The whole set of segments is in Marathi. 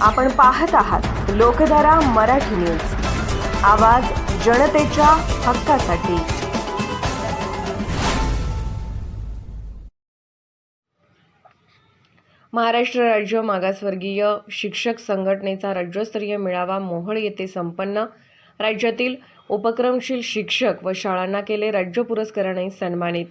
आपण पाहत आहात लोकधारा मराठी न्यूज. आवाज जनतेच्या हक्कासाठी. महाराष्ट्र राज्य मागासवर्गीय शिक्षक संघटनेचा राज्यस्तरीय मेळावा मोहळ येथे संपन्न. राज्यातील उपक्रमशील शिक्षक व शाळांना केले राज्य पुरस्काराने सन्मानित.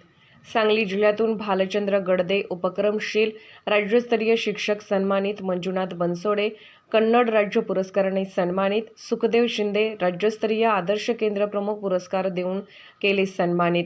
सांगली जिल्ह्यातून भालचंद्र गडदे उपक्रमशील राज्यस्तरीय शिक्षक सन्मानित मंजुनाथ बनसोडे कन्नड राज्य पुरस्काराने सन्मानित सुखदेव शिंदे राज्यस्तरीय आदर्श केंद्र प्रमुख पुरस्कार देऊन केले सन्मानित.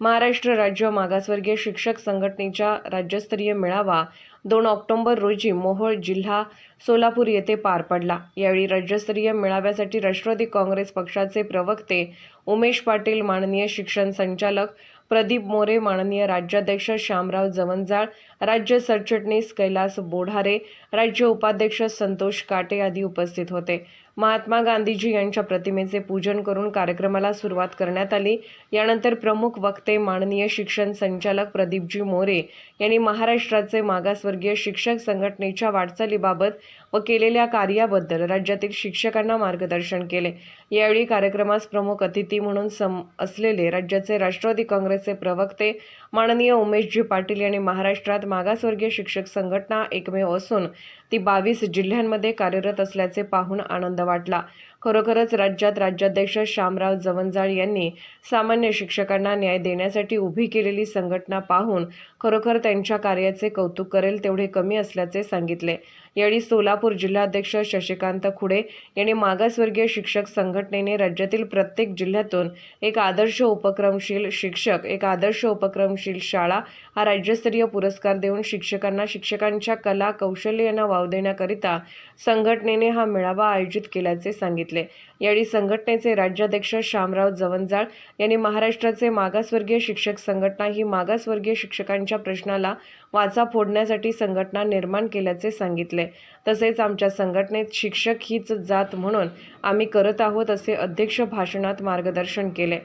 महाराष्ट्र राज्य मागासवर्गीय शिक्षक संघटनेच्या राज्यस्तरीय मेळावा दोन ऑक्टोंबर रोजी मोहोळ जिल्हा सोलापूर येथे पार पडला. यावेळी राज्यस्तरीय मेळाव्यासाठी राष्ट्रवादी काँग्रेस पक्षाचे प्रवक्ते उमेश पाटील माननीय शिक्षण संचालक प्रदीप मोरे माननीय राज्याध्यक्ष श्यामराव जवंजाळ राज्य सरचिटणीस कैलास बोढारे राज्य उपाध्यक्ष संतोष काटे आदी उपस्थित होते. महात्मा गांधीजी यांच्या प्रतिमेचे पूजन करून कार्यक्रमाला सुरुवात करण्यात आली. यानंतर प्रमुख वक्ते माननीय शिक्षण संचालक प्रदीपजी मोरे यांनी महाराष्ट्राचे मागासवर्गीय शिक्षक संघटनेच्या वाटचालीबाबत व केलेल्या कार्याबद्दल राज्यातील शिक्षकांना मार्गदर्शन केले. यावेळी कार्यक्रमास प्रमुख अतिथी म्हणून सम असलेले राज्याचे राष्ट्रवादी काँग्रेसचे प्रवक्ते माननीय उमेशजी पाटील यांनी महाराष्ट्रात मागासवर्गीय शिक्षक संघटना एकमेव असून ती बावीस जिल्ह्यांमध्ये कार्यरत असल्याचे पाहून आनंद అలవాట్ల खरोखरच राज्यात राज्याध्यक्ष श्यामराव जवंजाळ यांनी सामान्य शिक्षकांना न्याय देण्यासाठी उभी केलेली संघटना पाहून खरोखर त्यांच्या कार्याचे कौतुक करेल तेवढे कमी असल्याचे सांगितले. यावेळी सोलापूर जिल्हाध्यक्ष शशिकांत खुडे यांनी मागासवर्गीय शिक्षक संघटनेने राज्यातील प्रत्येक जिल्ह्यातून एक आदर्श उपक्रमशील शिक्षक एक आदर्श उपक्रमशील शाळा हा राज्यस्तरीय पुरस्कार देऊन शिक्षकांना शिक्षकांच्या कला कौशल्य यांना वाव देण्याकरिता संघटनेने हा मेळावा आयोजित केल्याचे सांगितले. यावेळी संघटनेचे राज्याध्यक्ष श्यामराव जवंजाळ यांनी महाराष्ट्राचे मागासवर्गीय शिक्षक संघटना ही मागासवर्गीय शिक्षकांच्या प्रश्नाला वाचा फोडण्यासाठी संघटना निर्माण केल्याचे सांगितले. तसेच आमच्या संघटनेत शिक्षक हीच जात म्हणून आम्ही करत आहोत असे अध्यक्ष भाषणात मार्गदर्शन केले.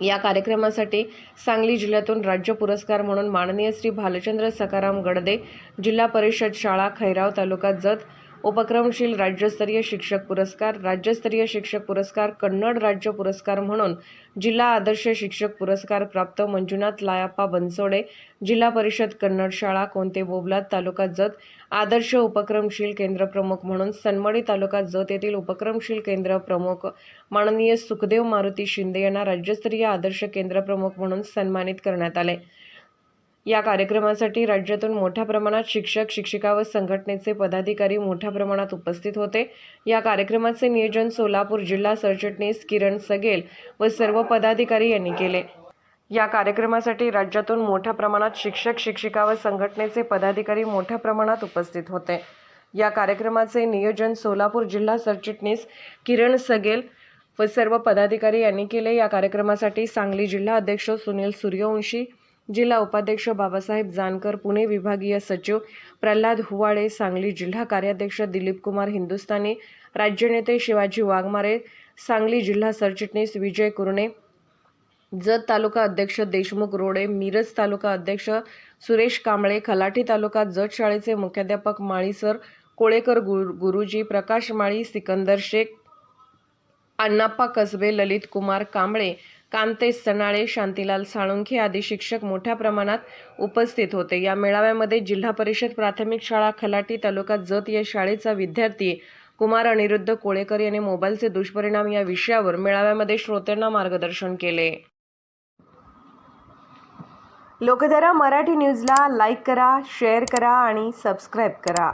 या कार्यक्रमासाठी सांगली जिल्ह्यातून राज्य पुरस्कार म्हणून माननीय श्री भालचंद्र सकाराम गडदे जिल्हा परिषद शाळा खैराव तालुका जत उपक्रमशील राज्यस्तरीय शिक्षक पुरस्कार राज्यस्तरीय शिक्षक पुरस्कार कन्नड राज्य पुरस्कार म्हणून जिल्हा आदर्श शिक्षक पुरस्कार प्राप्त मंजुनाथ लायाप्पा बनसोडे जिल्हा परिषद कन्नड शाळा कोणते बोबलात तालुका जत आदर्श उपक्रमशील केंद्र प्रमुख म्हणून सनमडी तालुका जत येथील उपक्रमशील केंद्र प्रमुख माननीय सुखदेव मारुती शिंदे यांना राज्यस्तरीय आदर्श केंद्र प्रमुख म्हणून सन्मानित करण्यात आले. या कार्यक्रमासाठी राज्यातून मोठ्या प्रमाणात शिक्षक शिक्षिका व संघटनेचे पदाधिकारी मोठ्या प्रमाणात उपस्थित होते. या कार्यक्रमाचे नियोजन सोलापूर जिल्हा सरचिटणीस किरण सगेल व सर्व पदाधिकारी यांनी केले. या कार्यक्रमासाठी राज्यातून मोठ्या प्रमाणात शिक्षक शिक्षिका व संघटनेचे पदाधिकारी मोठ्या प्रमाणात उपस्थित होते. या कार्यक्रमाचे नियोजन सोलापूर जिल्हा सरचिटणीस किरण सगेल व सर्व पदाधिकारी यांनी केले. या कार्यक्रमासाठी सांगली जिल्हा अध्यक्ष सुनील सूर्यवंशी जिल्हा उपाध्यक्ष बाबासाहेब जानकर पुणे विभागीय सचिव प्रल्हाद हुवाळे सांगली जिल्हा कार्याध्यक्ष दिलीप कुमार हिंदुस्थानी राज्यनेते शिवाजी वाघमारे सांगली जिल्हा सरचिटणीस विजय कुरणे जत तालुका अध्यक्ष देशमुख रोडे मिरज तालुका अध्यक्ष सुरेश कांबळे खलाटी तालुका जत शाळेचे मुख्याध्यापक माळीसर कोळेकर गुरु गुरुजी प्रकाश माळी सिकंदर शेख अण्णाप्पा कसबे ललित कुमार कांबळे कांतेश सनाळे शांतीलाल साळुंखे आदी शिक्षक मोठ्या प्रमाणात उपस्थित होते. या मेळाव्यामध्ये जिल्हा परिषद प्राथमिक शाळा खलाटी तालुका जत या शाळेचा विद्यार्थी कुमार अनिरुद्ध कोळेकर यांनी मोबाईलचे दुष्परिणाम या विषयावर मेळाव्यामध्ये श्रोत्यांना मार्गदर्शन केले. लोकधारा मराठी न्यूजला लाईक करा शेअर करा आणि सबस्क्राईब करा.